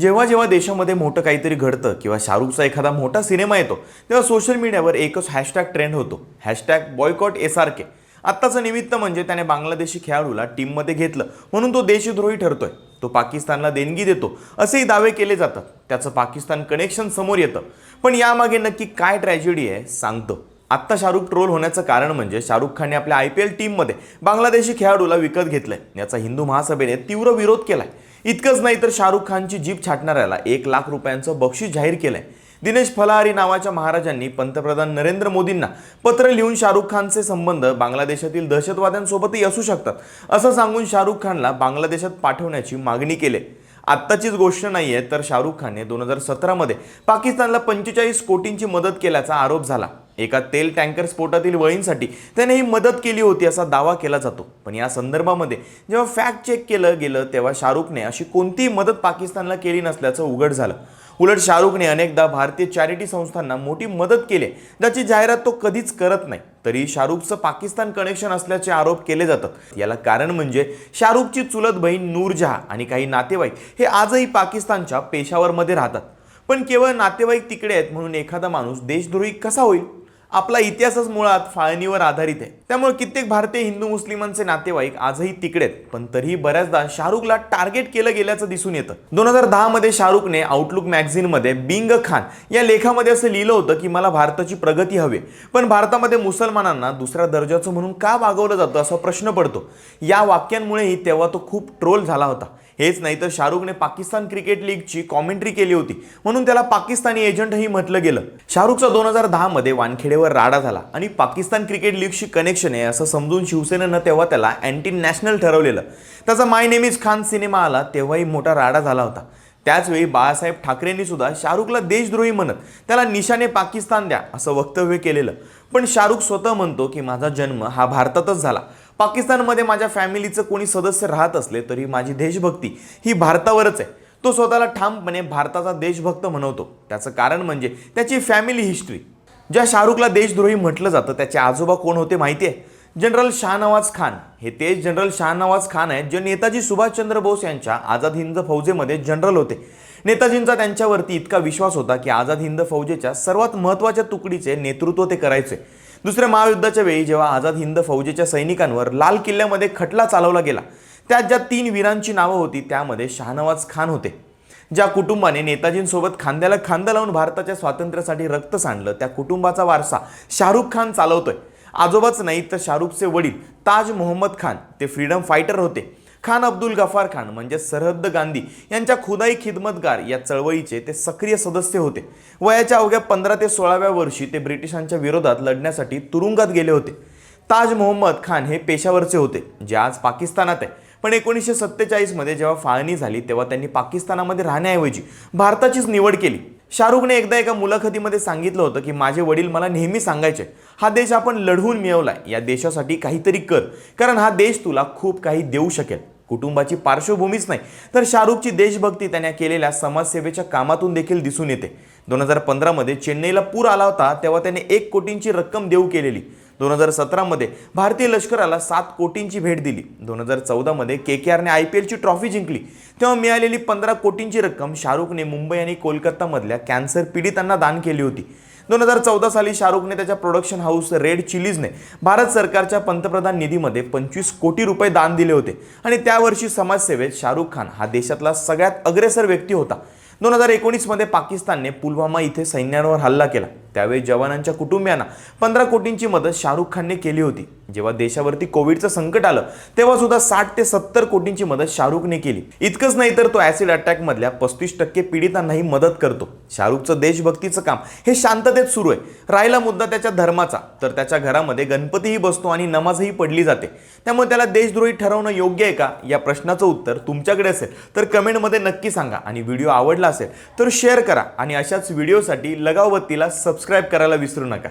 जेव्हा जेव्हा देशामध्ये मोठं काहीतरी घडतं किंवा शाहरुखचा एखादा मोठा सिनेमा येतो तेव्हा सोशल मीडियावर एकच हॅशटॅग ट्रेंड होतो. Hashtag boycott S R K आत्ताचं निमित्त म्हणजे त्याने बांगलादेशी खेळाडूला टीममध्ये घेतलं. म्हणून तो देशद्रोही ठरतोय. तो पाकिस्तानला देणगी देतो. असेही दावे केले जातात. त्याचं पाकिस्तान कनेक्शन समोर येतं. पण यामागे नक्की काय ट्रॅजेडी आहे सांगतो. आत्ता शाहरुख ट्रोल होण्याचं कारण म्हणजे शाहरुख खानने आपल्या आय पी एल टीममध्ये बांगलादेशी खेळाडूला विकत घेतलंय. याचा हिंदू महासभेने तीव्र विरोध केलाय. इतकंच नाही तर शाहरुख खानची जीप छाटणाऱ्याला एक लाख रुपयांचं बक्षीस जाहीर केलंय. दिनेश फलाहारी नावाच्या महाराजांनी पंतप्रधान नरेंद्र मोदींना पत्र लिहून शाहरुख खानचे संबंध बांगलादेशातील दहशतवाद्यांसोबतही असू शकतात असं सांगून शाहरुख खानला बांगलादेशात पाठवण्याची मागणी केली. आत्ताचीच गोष्ट नाहीये तर शाहरुख खानने दोन हजार सतरामध्ये पाकिस्तानला पंचेचाळीस कोटींची मदत केल्याचा आरोप झाला. एका तेल टँकर स्फोटातील वळींसाठी त्याने ही मदत केली होती असा दावा केला जातो. पण या संदर्भामध्ये जेव्हा फॅक्ट चेक केलं गेलं तेव्हा शाहरुखने अशी कोणतीही मदत पाकिस्तानला केली नसल्याचं उघड झालं. उलट शाहरुखने अनेकदा भारतीय चॅरिटी संस्थांना मोठी मदत केली ज्याची जाहिरात तो कधीच करत नाही. तरी शाहरुखचं पाकिस्तान कनेक्शन असल्याचे आरोप केले जातात. याला कारण म्हणजे शाहरुखची चुलत बहीण नूरजहा आणि काही नातेवाईक हे आजही पाकिस्तानच्या पेशावरमध्ये राहतात. पण केवळ नातेवाईक तिकडे आहेत म्हणून एखादा माणूस देशद्रोही कसा होईल? आपला इतिहासच मुळात फाळणीवर आधारित आहे. त्यामुळे कित्येक भारतीय हिंदू मुस्लिमांचे नातेवाईक आजही तिकडे आहेत. पण तरीही बऱ्याचदा शाहरुखला टार्गेट केलं गेल्याचं दिसून येतं. दोन हजार दहामध्ये शाहरुखने आउटलुक मॅगझिनमध्ये बिंग खान या लेखामध्ये असं लिहिलं होतं की मला भारताची प्रगती हवी पण भारतामध्ये मुसलमानांना दुसऱ्या दर्जाचं म्हणून का वागवलं जातं असा प्रश्न पडतो? या वाक्यांमुळेही तेव्हा तो खूप ट्रोल झाला होता. हेच नाही तर शाहरुखने पाकिस्तान क्रिकेट लीगची कॉमेंट्री केली होती. म्हणून त्याला पाकिस्तानी एजंटही म्हटलं गेलं. शाहरुखचा दोन हजार दहामध्ये वानखेडेवर राडा झाला आणि पाकिस्तान क्रिकेट लीगशी कनेक्शन आहे असं समजून शिवसेनेनं तेव्हा त्याला अँटी नॅशनल ठरवलेलं. त्याचा माय नेम इज खान सिनेमा आला तेव्हाही मोठा राडा झाला होता. त्याचवेळी बाळासाहेब ठाकरेंनी सुद्धा शाहरुखला देशद्रोही म्हणत त्याला निशाने पाकिस्तान द्या असं वक्तव्य केलेलं. पण शाहरुख स्वतः म्हणतो की माझा जन्म हा भारतातच झाला. पाकिस्तानमध्ये माझ्या फॅमिलीचं कोणी सदस्य राहत असले तरी माझी देशभक्ती ही भारतावरच आहे. तो स्वतःला ठामपणे भारताचा देशभक्त म्हणवतो. त्याचं कारण म्हणजे त्याची फॅमिली हिस्ट्री. ज्या शाहरुखला देशद्रोही म्हटलं जातं त्याचे आजोबा कोण होते माहिती आहे? जनरल शाहनवाज खान. हे तेच जनरल शाहनवाज खान आहेत जे नेताजी सुभाषचंद्र बोस यांच्या आझाद हिंद फौजेमध्ये जनरल होते. नेताजींचा त्यांच्यावरती इतका विश्वास होता की आझाद हिंद फौजेच्या सर्वात महत्त्वाच्या तुकडीचे नेतृत्व ते करायचे. दुसऱ्या महायुद्धाच्या वेळी जेव्हा आझाद हिंद फौजेच्या सैनिकांवर लाल किल्ल्यामध्ये खटला चालवला गेला त्यात ज्या तीन वीरांची नावं होती त्यामध्ये शाहनवाज खान होते. ज्या कुटुंबाने नेताजींसोबत खांद्याला खांदा लावून भारताच्या स्वातंत्र्यासाठी रक्त सांडलं त्या कुटुंबाचा वारसा शाहरुख खान चालवतोय. आजोबाच नाही तर शाहरुखचे वडील ताज मोहम्मद खान ते फ्रीडम फायटर होते. खान अब्दुल गफार खान म्हणजे सरहद्द गांधी यांच्या खुदाई खिदमतगार या चळवळीचे ते सक्रिय सदस्य होते. वयाच्या अवघ्या पंधरा ते सोळाव्या वर्षी ते ब्रिटिशांच्या विरोधात लढण्यासाठी तुरुंगात गेले होते. ताज मोहम्मद खान हे पेशावरचे होते जे आज पाकिस्तानात आहे. पण एकोणीसशे सत्तेचाळीसमध्ये जेव्हा फाळणी झाली तेव्हा त्यांनी पाकिस्तानामध्ये राहण्याऐवजी भारताचीच निवड केली. शाहरुखने एकदा एका मुलाखतीमध्ये सांगितलं होतं की माझे वडील मला नेहमी सांगायचे हा देश आपण लढवून मिळवलाय या देशासाठी काहीतरी कर कारण हा देश तुला खूप काही देऊ शकेल. कुटुंबाची पार्श्वभूमीच नाही. तर शाहरुखची देशभक्ती त्याने केलेल्या समाजसेवेच्या कामातून देखील दिसून येते. दोन हजार पंधरामध्ये चेन्नईला पूर आला होता तेव्हा त्याने एक कोटींची रक्कम देऊ केलेली. दोन हजार सतरामध्ये भारतीय लष्कराला सात कोटींची भेट दिली. दोन हजार चौदामध्ये के के आरने आय पी एलची ट्रॉफी जिंकली. तेव्हा मिळालेली पंधरा कोटींची रक्कम शाहरुखने मुंबई आणि कोलकातामधल्या कॅन्सर पीडितांना दान केली होती. दोन हजार चौदा साली शाहरुखने त्याच्या प्रोडक्शन हाऊस रेड चिलीजने भारत सरकारच्या पंतप्रधान निधीमध्ये पंचवीस कोटी रुपये दान दिले होते. आणि त्यावर्षी समाजसेवेत शाहरुख खान हा देशातला सगळ्यात अग्रेसर व्यक्ती होता. दोन हजार एकोणीसमध्ये पाकिस्तानने पुलवामा इथे सैन्यावर हल्ला केला. त्यावेळी जवानांच्या कुटुंबियांना पंधरा कोटींची मदत शाहरुख खानने केली होती. जेव्हा देशावरती कोविडचं संकट आलं तेव्हा सुद्धा साठ ते सत्तर कोटींची मदत शाहरुखने केली. इतकंच नाही तर तो ॲसिड अटॅकमधल्या पस्तीस टक्के पीडितांनाही मदत करतो. शाहरुखचं देशभक्तीचं काम. हे शांततेत सुरू आहे. राहिला मुद्दा त्याच्या धर्माचा. तर त्याच्या घरामध्ये गणपतीही बसतो आणि नमाजही पडली जाते. त्यामुळे त्याला देशद्रोही ठरवणं योग्य आहे का? या प्रश्नाचं उत्तर तुमच्याकडे असेल. तर कमेंटमध्ये नक्की सांगा. आणि व्हिडिओ आवडला असेल तर शेअर करा. आणि अशाच व्हिडिओसाठी लगावबत्तीला सबस्क्राईब करायला विसरू नका.